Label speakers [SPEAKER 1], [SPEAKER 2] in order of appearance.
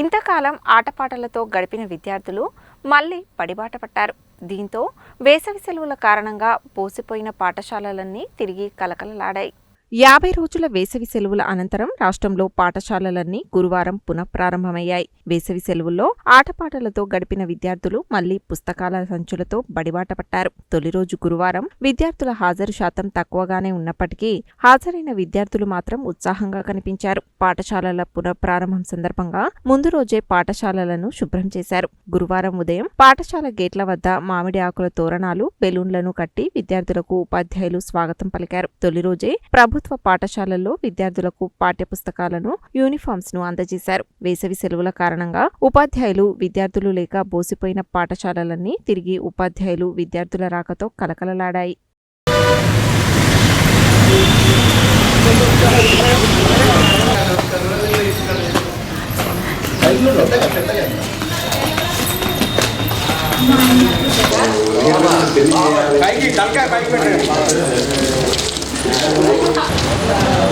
[SPEAKER 1] ఇంతకాలం ఆటపాటలతో గడిపిన విద్యార్థులు మళ్ళీ పడిబాట పట్టారు. దీంతో వేసవి సెలవుల కారణంగా పోసిపోయిన పాఠశాలలన్నీ తిరిగి కలకలలాడాయి. యాభై రోజుల వేసవి సెలవుల అనంతరం రాష్ట్రంలో పాఠశాలలన్నీ గురువారం పునఃప్రారంభమయ్యాయి. వేసవి సెలవుల్లో ఆటపాటలతో గడిపిన విద్యార్థులు మళ్ళీ పుస్తకాల సంచులతో బడిబాట పట్టారు. తొలి రోజు గురువారం విద్యార్థుల హాజరు శాతం తక్కువగానే ఉన్నప్పటికీ హాజరైన విద్యార్థులు మాత్రం ఉత్సాహంగా కనిపించారు. పాఠశాలల పునఃప్రారంభం సందర్భంగా ముందు రోజే పాఠశాలలను శుభ్రం చేశారు. గురువారం ఉదయం పాఠశాల గేట్ల వద్ద మామిడి ఆకుల తోరణాలు బెలూన్లను కట్టి విద్యార్థులకు ఉపాధ్యాయులు స్వాగతం పలికారు. తొలి రోజే ప్రభు ప్రభుత్వ పాఠశాలల్లో విద్యార్థులకు పాఠ్యపుస్తకాలను యూనిఫామ్స్ను అందజేశారు. వేసవి సెలవుల కారణంగా ఉపాధ్యాయులు విద్యార్థులు లేక బోసిపోయిన పాఠశాలలన్నీ తిరిగి ఉపాధ్యాయులు విద్యార్థుల రాకతో కలకలలాడాయి.
[SPEAKER 2] పైకి తలకాయ పైకి పెట్టండి. Thank you.